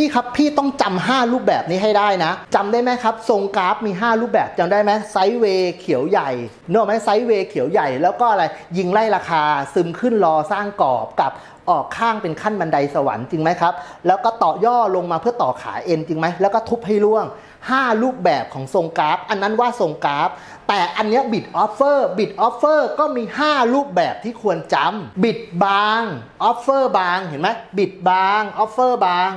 พี่ครับพี่ต้องจำ5รูปแบบนี้ให้ได้นะจำได้ไหมครับ ทรงกราฟมี 5 รูปแบบจำได้ไหมไซด์เวย์เขียวใหญ่เนอะไหมไซด์เวย์เขียวใหญ่แล้วก็อะไรยิงไล่ราคา ซึมขึ้นรอสร้างกรอบกับออกข้างเป็นขั้นบันไดสวรรค์จริงไหมครับ แล้วก็ต่อย่อลงมาเพื่อต่อขาเอ็นจริงไหม แล้วก็ทุบให้ร่วง 5 รูปแบบของทรงกราฟ อันนั้นว่าทรงกราฟ แต่อันนี้บิดออฟเฟอร์บิดออฟเฟอร์ก็มี 5 รูปแบบที่ควรจำบิดบางออฟเฟอร์บางเห็นไหมบิดบางออฟเฟอร์บาง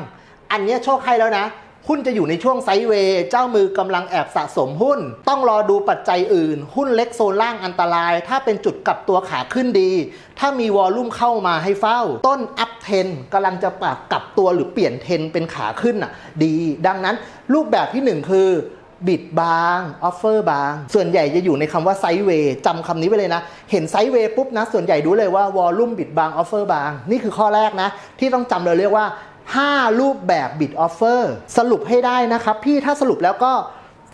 อันนี้โชคให้แล้วนะหุ้นจะอยู่ในช่วงไซด์เวย์ เจ้ามือกำลังแอบสะสมหุ้น ต้องรอดูปัจจัยอื่น หุ้นเล็กโซนล่างอันตราย ถ้าเป็นจุดกลับตัวขาขึ้นดี ถ้ามีวอลลุ่มเข้ามาให้เฝ้า ต้นอัพเทนกำลังจะปรับกลับตัวหรือเปลี่ยนเทนเป็นขาขึ้นอะ ดี ดังนั้นรูปแบบที่หนึ่งคือบิดบาง ออฟเฟอร์บาง ส่วนใหญ่จะอยู่ในคำว่าไซด์เวย์จำคำนี้ไว้เลยนะ เห็นไซด์เวย์ปุ๊บนะ ส่วนใหญ่รู้เลยว่าวอลลุ่มบิดบาง ออฟเฟอร์บาง นี่คือข้อแรกนะ ที่ต้องจำเลยเรียกว่า 5 รูปแบบบิดออฟเฟอร์สรุปให้ได้นะครับ พี่ถ้าสรุปแล้วก็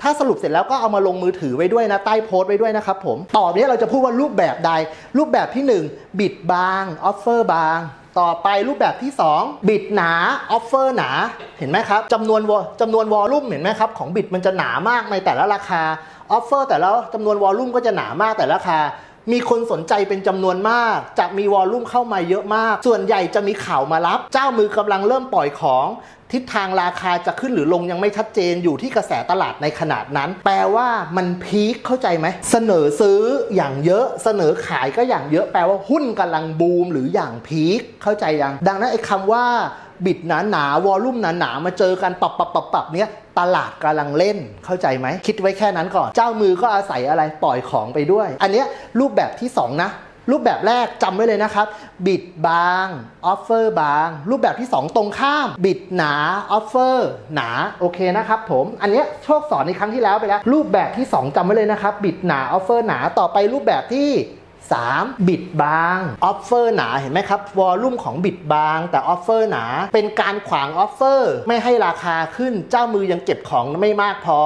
ถ้าสรุปเสร็จแล้วก็เอามาลงมือถือไว้ด้วยนะใต้โพสต์ไว้ด้วยนะครับผมต่อเนี้ยเราจะพูดว่ารูปแบบใด รูปแบบที่ 1 บิดบางออฟเฟอร์บาง ต่อไปรูปแบบที่ 2 บิดหนาออฟเฟอร์หนาเห็นไหมครับจำนวนวจำนวนวอลลุ่มเห็นไหมครับของบิดมันจะหนามากในแต่ละราคาออฟเฟอร์แต่ละจำนวนวอลลุ่มก็จะหนามากแต่ละราคา มีคนสนใจเป็นจำนวนมาก จะมีวอลลุ่มเข้ามาเยอะมาก ส่วนใหญ่จะมีข่าวมารับ เจ้ามือกำลังเริ่มปล่อยของทิศทางราคาจะขึ้นหรือลงยังไม่ชัดเจนอยู่ที่กระแสตลาดในขนาดนั้น แปลว่ามันพีคเข้าใจไหม เสนอซื้ออย่างเยอะ เสนอขายก็อย่างเยอะ แปลว่าหุ้นกำลังบูมหรืออย่างพีคเข้าใจยัง ดังนั้นไอ้คำว่า บิดหนาหนาวอลลุ่มหนาหนามาเจอกันปรับปรับปับปับเนี้ยตลาดกำลังเล่นเข้าใจไหม คิดไว้แค่นั้นก่อน เจ้ามือก็อาศัยอะไรปล่อยของไปด้วย อันเนี้ยรูปแบบที่ 2 นะรูปแบบแรกจำไว้เลยนะครับ บิดบางออฟเฟอร์บาง รูปแบบที่ 2 ตรงข้าม บิดหนาออฟเฟอร์หนาโอเคนะครับผม อันเนี้ยโชคสอนในครั้งที่แล้วไปแล้ว รูปแบบที่ 2จำไว้เลยนะครับ บิดหนาออฟเฟอร์หนาต่อไปรูปแบบที่ 3. บิดบางออฟเฟอร์หนาเห็นไหมครับวอลลุ่มของบิดบาง แต่ออฟเฟอร์หนา เป็นการขวางออฟเฟอร์ ไม่ให้ราคาขึ้นเจ้ามือยังเก็บของไม่มากพอ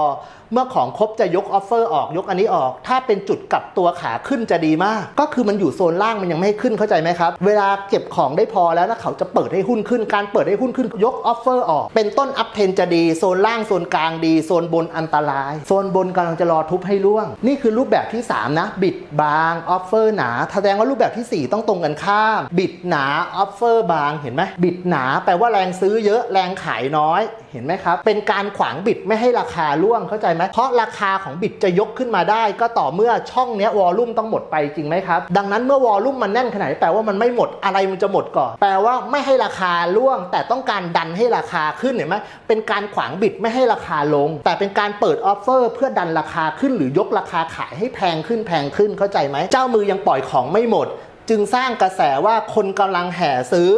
เมื่อของครบจะยกออฟเฟอร์ออกยกอันนี้ออก ถ้าเป็นจุดกลับตัวขาขึ้นจะดีมาก ก็คือมันอยู่โซนล่างมันยังไม่ขึ้นเข้าใจไหมครับ เวลาเก็บของได้พอแล้วนะเขาจะเปิดให้หุ้นขึ้น การเปิดให้หุ้นขึ้นยกออฟเฟอร์ออก เป็นต้นอัพเทนจะดีโซนล่างโซนกลางดีโซนบนอันตราย โซนบนกำลังจะรอทุบให้ร่วง นี่คือรูปแบบที่ 3 นะ บิดบางออฟเฟอร์หนาแสดงว่ารูปแบบทีสี่4 ต้องตรงกันข้าม บิดหนาออฟเฟอร์บางเห็นไหมบิดหนาแปลว่าแรงซื้อเยอะแรงขายน้อย เห็นไหมครับเป็นการขวางบิดไม่ให้ราคาร่วงเข้าใจไหมเพราะราคาของบิดจะยกขึ้นมาได้ ก็ต่อเมื่อช่องเนี้ยวอลลุ่มต้องหมดไปจริงไหมครับ ดังนั้นเมื่อวอลลุ่มมันแน่นขนาดนี้แปลว่ามันไม่หมดอะไรมันจะหมดก่อน แปลว่าไม่ให้ราคาร่วง แต่ต้องการดันให้ราคาขึ้นเห็นไหมเป็นการขวางบิดไม่ให้ราคาลง แต่เป็นการเปิดออฟเฟอร์เพื่อดันราคาขึ้นหรือยกราคาขายให้แพงขึ้นแพงขึ้นเข้าใจไหมเจ้ามือยังปล่อยของไม่หมด จึงสร้างกระแสว่าคนกำลังแห่ซื้อ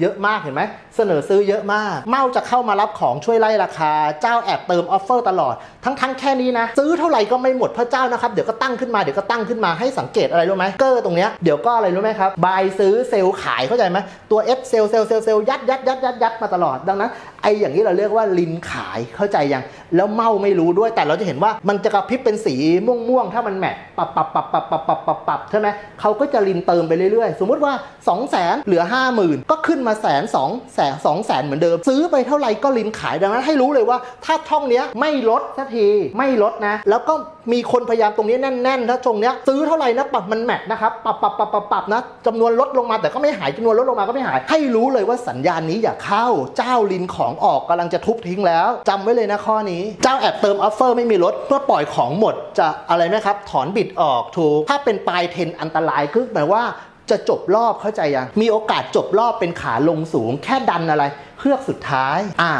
เยอะมากเห็นไหมเสนอซื้อเยอะมาก เมาจะเข้ามารับของช่วยไล่ราคา เจ้าแอบเติมออฟเฟอร์ตลอด ทั้งๆงแค่นี้นะ ซื้อเท่าไหร่ก็ไม่หมดพระเจ้านะครับ เดี๋ยวก็ตั้งขึ้นมาเดี๋ยวก็ตั้งขึ้นมาให้สังเกตอะไรรู้ไหมเกอร์ตรงเนี้ยเดี๋ยวก็อะไรรู้ไหมครับบายซื้อเซลล์ขายเข้าใจไหมตัวเอ F เซลเซลเซลเซลยัดยัดยัดยัดยัดมาตลอดดังนั้นไออย่างนี้เราเรียกว่าลินขายเข้าใจยัง แล้วเมาไม่รู้ด้วยแต่เราจะเห็นว่ามันจะกระพริบเป็นสีม่วงๆถ้ามันแมทปรับปรับปรับปรับปรับปับปับใช่ไหมเขาก็จะลินเติมไปเรื่อยๆ สมมติว่า 2 0 0 0 0 0เหลือ 50,000 ก็ขึ้นมาแสนสองแสนสองแสนเหมือนเดิม ซื้อไปเท่าไหร่ก็ลินขายดังนั้นให้รู้เลยว่า ถ้าช่องเนี้ยไม่ลดสักทีไม่ลดนะ แล้วก็มีคนพยายามตรงนี้แน่นๆถ้าตรงเนี้ยซื้อเท่าไหร่นะปรับมันแมทนะครับปรับปรับปรับปรับปรับนะจำนวนลดลงมาแต่ก็ไม่หายจำนวนลดลงมาก็ไม่หาย ให้รู้เลยว่าสัญญาณนี้อย่าเข้าเจ้าลินของออกกำลังจะทุบทิ้งแล้วจำไว้เลยนะข้อนี้ เจ้าแอบเติมออฟเฟอร์ไม่มีลดเพื่อปล่อยของหมดจะอะไรไหมครับถอนบิดออกถูกถ้าเป็นปลายเทนอันตรายคือหมายว่า จะจบรอบเข้าใจยังมีโอกาสจบรอบเป็นขาลงสูง แค่ดันอะไรเพือกสุดท้าย อ่า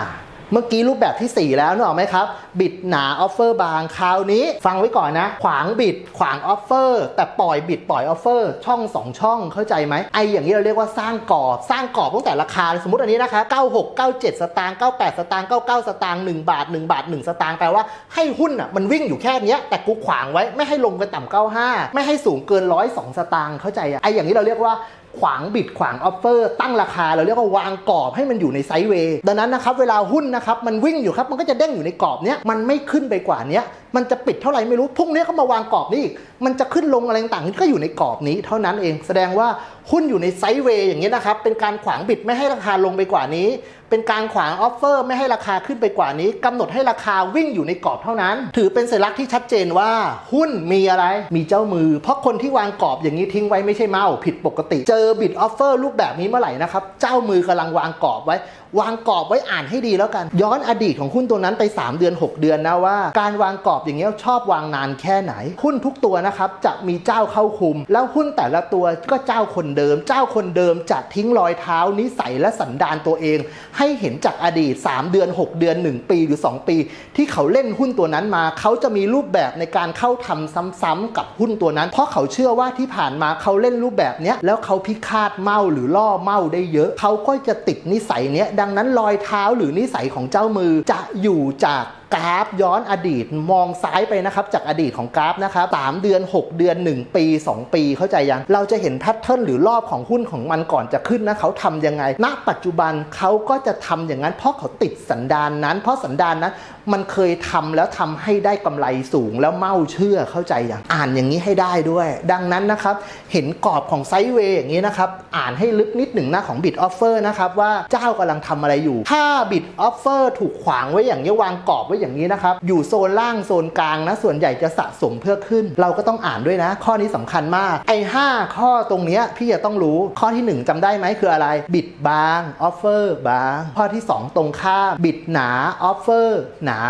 เมื่อกี้รูปแบบที่ 4 แล้วนึกออกไหมครับ บิดหนาออฟเฟอร์บางคราวนี้ ฟังไว้ก่อนนะ ขวางบิดขวางออฟเฟอร์แต่ปล่อยบิดปล่อยออฟเฟอร์ช่อง 2 ช่องเข้าใจไหมไออย่างนี้เราเรียกว่าสร้างกรอบสร้างกรอบตั้งแต่ราคา สมมติอันนี้นะคะ 96 97 สตางค์98 สตางค์99 สตางค์1บาท 1 บาท 1 สตางค์แปลว่าให้หุ้นอะมันวิ่งอยู่แค่นี้แต่กูขวางไว้ไม่ให้ลงไปต่ำ95 ไม่ให้สูงเกิน102 สตางค์เข้าใจอะไออย่างนี้เราเรียกว่า ขวางบิดขวางออฟเฟอร์ตั้งราคาเราเรียกว่าวางกรอบให้มันอยู่ในไซด์เวย์ดังนั้นนะครับเวลาหุ้นนะครับมันวิ่งอยู่ครับมันก็จะเด้งอยู่ในกรอบเนี้ยมันไม่ขึ้นไปกว่านี้มันจะปิดเท่าไหร่ไม่รู้พรุ่งนี้เขามาวางกรอบนี้อีกมันจะขึ้นลงอะไรต่างๆก็อยู่ในกรอบนี้ เท่านั้นเองแสดงว่าหุ้นอยู่ในไซด์เวย์อย่างนี้นะครับ เป็นการขวางบิดไม่ให้ราคาลงไปกว่านี้ เป็นการขวางออฟเฟอร์ไม่ให้ราคาขึ้นไปกว่านี้กำหนดให้ราคาวิ่งอยู่ในกรอบเท่านั้น ถือเป็นสัญลักษณ์ที่ชัดเจนว่าหุ้นมีอะไรมีเจ้ามือ เพราะคนที่วางกรอบอย่างนี้ทิ้งไว้ไม่ใช่เมาผิดปกติ เจอบิดออฟเฟอร์รูปแบบนี้เมื่อไหร่นะครับ เจ้ามือกำลังวางกรอบไว้ วางกรอบไว้อ่านให้ดีแล้วกัน ย้อนอดีตของหุ้นตัวนั้นไป 3 เดือน 6 เดือนนะว่า การวางกรอบอย่างเงี้ยชอบวางนานแค่ไหน หุ้นทุกตัวนะครับจะมีเจ้าเข้าคุม แล้วหุ้นแต่ละตัวก็เจ้าคนเดิม เจ้าคนเดิมจะทิ้งรอยเท้านิสัยและสันดานตัวเอง ให้เห็นจากอดีต 3 เดือน 6 เดือน 1 ปีหรือ 2 ปี ที่เขาเล่นหุ้นตัวนั้นมา เขาจะมีรูปแบบในการเข้าทำซ้ำๆกับหุ้นตัวนั้น เพราะเขาเชื่อว่าที่ผ่านมาเขาเล่นรูปแบบเนี้ยแล้วเขาพิฆาตเมาหรือล่อเมาได้เยอะ เขาก็จะติดนิสัยเนี้ยไดัังนั้นรอยเท้าหรือนิสัยของเจ้ามือจะอยู่จาก กราฟย้อนอดีตมองซ้ายไปนะครับจากอดีตของกราฟนะครับ3เดือน 6 เดือน 1 ปี 2 ปีเข้าใจยัง เราจะเห็นแพทเทิร์นหรือรอบของหุ้นของมันก่อนจะขึ้นนะเขาทำยังไง ณ ปัจจุบันเขาก็จะทำอย่างนั้น เพราะเขาติดสันดานนั้น เพราะสันดานนั้นมันเคยทำแล้วทำให้ได้กำไรสูงแล้วเมาเชื่อเข้าใจอย่างอ่านอย่างนี้ให้ได้ด้วย ดังนั้นนะครับเห็นกรอบของไซด์เวย์อย่างนี้นะครับอ่านให้ลึกนิดหนึ่งนะของบิดออฟเฟอร์นะครับว่าเจ้ากำลังทำอะไรอยู่ ถ้าบิดออฟเฟอร์ถูกขวางไว้อย่างนี้วางกรอบไว้อย่างนี้นะครับ อยู่โซนล่างโซนกลางนะ ส่วนใหญ่จะสะสมเพื่อขึ้น เราก็ต้องอ่านด้วยนะ ข้อนี้สำคัญมาก ไอ้ห้าข้อตรงนี้พี่จะต้องรู้ ข้อที่หนึ่งจำได้ไหมคืออะไร บิดบาง ออฟเฟอร์บาง ข้อที่สองตรงข้าม บิดหนา ออฟเฟอร์หนา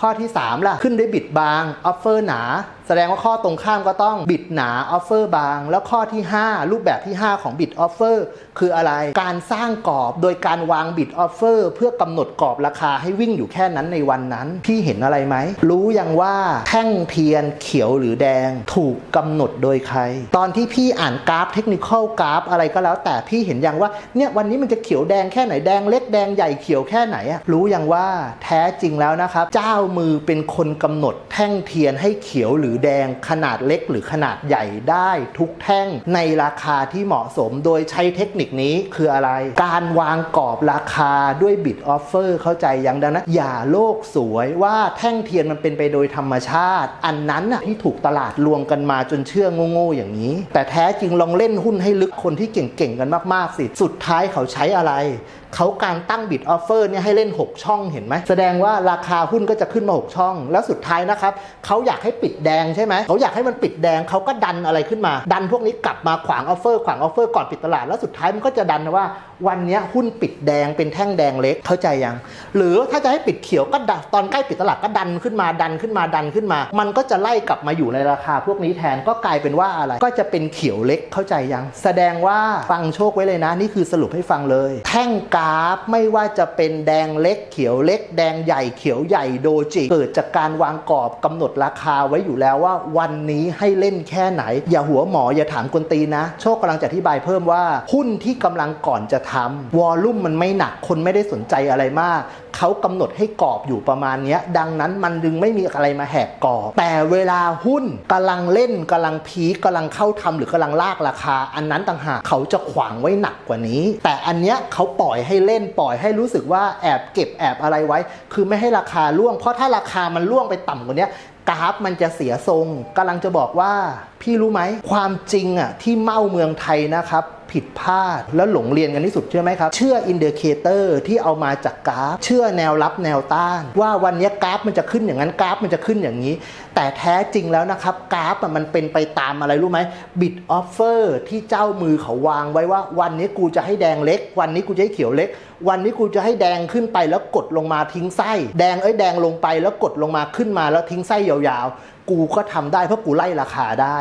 ข้อที่ 3 ล่ะ ขึ้นด้วยบิดบางออฟเฟอร์หนา แสดงว่าข้อตรงข้ามก็ต้องบิดหนาออฟเฟอร์บาง แล้วข้อที่ 5 รูปแบบที่ 5 ของบิดออฟเฟอร์คืออะไร การสร้างกรอบโดยการวางบิดออฟเฟอร์เพื่อกำหนดกรอบราคาให้วิ่งอยู่แค่นั้นในวันนั้น พี่เห็นอะไรไหม รู้ยังว่าแท่งเทียนเขียวหรือแดงถูกกำหนดโดยใคร ตอนที่พี่อ่านกราฟเทคนิคอลกราฟอะไรก็แล้ว แต่พี่เห็นยังว่าเนี่ยวันนี้มันจะเขียวแดงแค่ไหนแดงเล็กแดงใหญ่เขียวแค่ไหนอะรู้ยังว่าแท้จริงแล้วนะครับเจ้ามือเป็นคนกำหนดแท่งเทียนให้เขียวหรือแดงขนาดเล็กหรือขนาดใหญ่ได้ทุกแท่งในราคาที่เหมาะสมโดยใช้เทคนิคนี้คืออะไร การวางกรอบราคาด้วยบิดออฟเฟอร์เข้าใจยังดังนั้นอย่าโลกสวยว่าแท่งเทียนมันเป็นไปโดยธรรมชาติ อันนั้นน่ะที่ถูกตลาดลวงกันมาจนเชื่อโง่ๆอย่างนี้ แต่แท้จริงลองเล่นหุ้นให้ลึกคนที่เก่งๆกันมากๆสิสุดท้ายเขาใช้อะไร เขาการตั้งบิดออฟเฟอร์เนี่ยให้เล่น 6 ช่องเห็นไหม แสดงว่าราคาหุ้นก็จะขึ้นมา 6 ช่อง แล้วสุดท้ายนะครับเขาอยากให้ปิดแดงใช่ไหมเขาอยากให้มันปิดแดงเขาก็ดันอะไรขึ้นมา ดันพวกนี้กลับมาขวางออฟเฟอร์ขวางออฟเฟอร์ก่อนปิดตลาดแล้วสุดท้ายมันก็จะดันว่าวันนี้หุ้นปิดแดงเป็นแท่งแดงเล็กเข้าใจยัง หรือถ้าจะให้ปิดเขียวก็ดันตอนใกล้ปิดตลาดก็ดันขึ้นมาดันขึ้นมาดันขึ้นมา มันก็จะไล่กลับมาอยู่ในราคาพวกนี้แทนก็กลายเป็นว่าอะไร ก็จะเป็นเขียวเล็กเข้าใจยัง แสดงว่าฟังโชคไว้เลยนะ นี่คือสรุปให้ฟังเลย แท่งกราฟ ไม่ว่าจะเป็นแดงเล็กเขียวเล็ก แดงใหญ่เขียวใหญ่โดจิ เกิดจากการวางกรอบกำหนดราคาไว้อยู่แล้วว่า วันนี้ให้เล่นแค่ไหน อย่าหัวหมออย่าถามกวนตีนะ โชคกำลังจะอธิบายเพิ่มว่า หุ้นที่กำลังก่อนจะทำวอลลุ่มมันไม่หนักคนไม่ได้สนใจอะไรมากเขากำหนดให้กรอบอยู่ประมาณนี้ดังนั้นมันดึงไม่มีอะไรมาแหกกรอบ แต่เวลาหุ้นกำลังเล่นกำลังพีคกำลังเข้าทำหรือกำลังลากราคา อันนั้นต่างหากเขาจะขวางไว้หนักกว่านี้ แต่อันเนี้ยเขาปล่อยให้เล่นปล่อยให้รู้สึกว่าแอบเก็บแอบอะไรไว้ คือไม่ให้ราคาล่วง เพราะถ้าราคามันล่วงไปต่ำกว่านี้กราฟมันจะเสียทรงกำลังจะบอกว่า พี่รู้ไหมความจริงอะที่เมาเมืองไทยนะครับ ผิดพลาด แล้วหลงเรียนกันที่สุดเชื่อไหมครับ เชื่ออินเดเคเตอร์ที่เอามาจากกราฟ เชื่อแนวรับแนวต้าน ว่าวันนี้กราฟมันจะขึ้นอย่างนั้นกราฟมันจะขึ้นอย่างนี้ แต่แท้จริงแล้วนะครับกราฟมันเป็นไปตามอะไรรู้ไหมบิดออฟเฟอร์ที่เจ้ามือเขาวางไว้ว่า วันนี้กูจะให้แดงเล็ก วันนี้กูจะให้เขียวเล็ก วันนี้กูจะให้แดงขึ้นไปแล้วกดลงมาทิ้งไส้ แดงเอ้ยแดงลงไปแล้วกดลงมาขึ้นมาแล้วทิ้งไส้ยาวๆ กูก็ทำได้เพราะกูไล่ราคาได้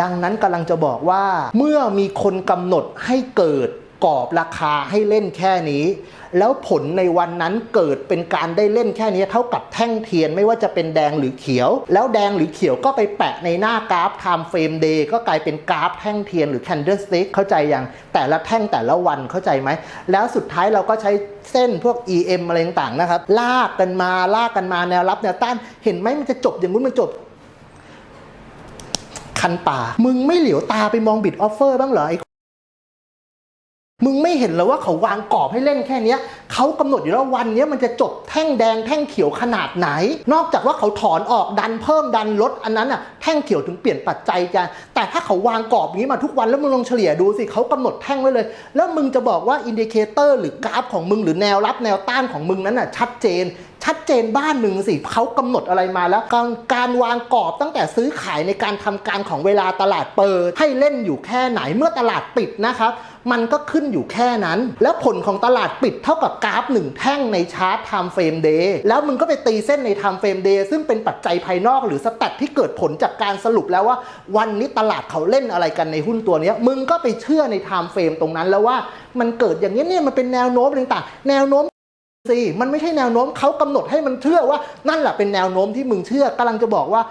ดังนั้นกำลังจะบอกว่า เมื่อมีคนกำหนดให้เกิด กรอบราคาให้เล่นแค่นี้ แล้วผลในวันนั้นเกิดเป็นการได้เล่นแค่นี้เท่ากับแท่งเทียนไม่ว่าจะเป็นแดงหรือเขียว แล้วแดงหรือเขียวก็ไปแปะในหน้ากราฟ time frame day ก็กลายเป็นกราฟแท่งเทียนหรือ candlestick เข้าใจยังแต่ละแท่งแต่ละวันเข้าใจไหม แล้วสุดท้ายเราก็ใช้เส้นพวก EM อะไรต่างๆนะครับ ลากกันมาลากกันมาแนวรับแนวต้านเห็นไหมมันจะจบอย่างนู้นมันจบคันป่า มึงไม่เหลียวตาไปมองบิดออฟเฟอร์บ้างเหรอไอ้ มึงไม่เห็นเลยว่าเขาวางกรอบให้เล่นแค่เนี้ยเขากำหนดอยู่แล้ววันนี้มันจะจบแท่งแดงแท่งเขียวขนาดไหน นอกจากว่าเขาถอนออกดันเพิ่มดันลดอันนั้นอะแท่งเขียวถึงเปลี่ยนปัจจัยกัน แต่ถ้าเขาวางกรอบอย่างนี้มาทุกวันแล้วมึงลองเฉลี่ยดูสิเขากำหนดแท่งไว้เลย แล้วมึงจะบอกว่าอินดิเคเตอร์หรือกราฟของมึงหรือแนวรับแนวต้านของมึงนั้นอะชัดเจน ชัดเจนบ้านหนึ่งสิเขากำหนดอะไรมาแล้วการการวางกรอบตั้งแต่ซื้อขายในการทำการของเวลาตลาดเปิด ให้เล่นอยู่แค่ไหนเมื่อตลาดปิดนะครับมันก็ขึ้นอยู่แค่นั้น แล้วผลของตลาดปิดเท่ากับกราฟหนึ่งแท่งในชาร์ตไทม์เฟรมเดย์แล้วมึงก็ไปตีเส้นในไทม์เฟรมเดย์ซึ่งเป็นปัจจัยภายนอกหรือสแตทที่เกิดผลจากการสรุปแล้วว่า วันนี้ตลาดเขาเล่นอะไรกันในหุ้นตัวนี้มึงก็ไปเชื่อในไทม์เฟรมตรงนั้นแล้วว่ามันเกิดอย่างนี้เนี่ยมันเป็นแนวโน้มต่างๆแนวโน้ม สิมันไม่ใช่แนวโน้มเขากำหนดให้มันเชื่อว่านั่นแหละเป็นแนวโน้มที่มึงเชื่อกำลังจะบอกว่า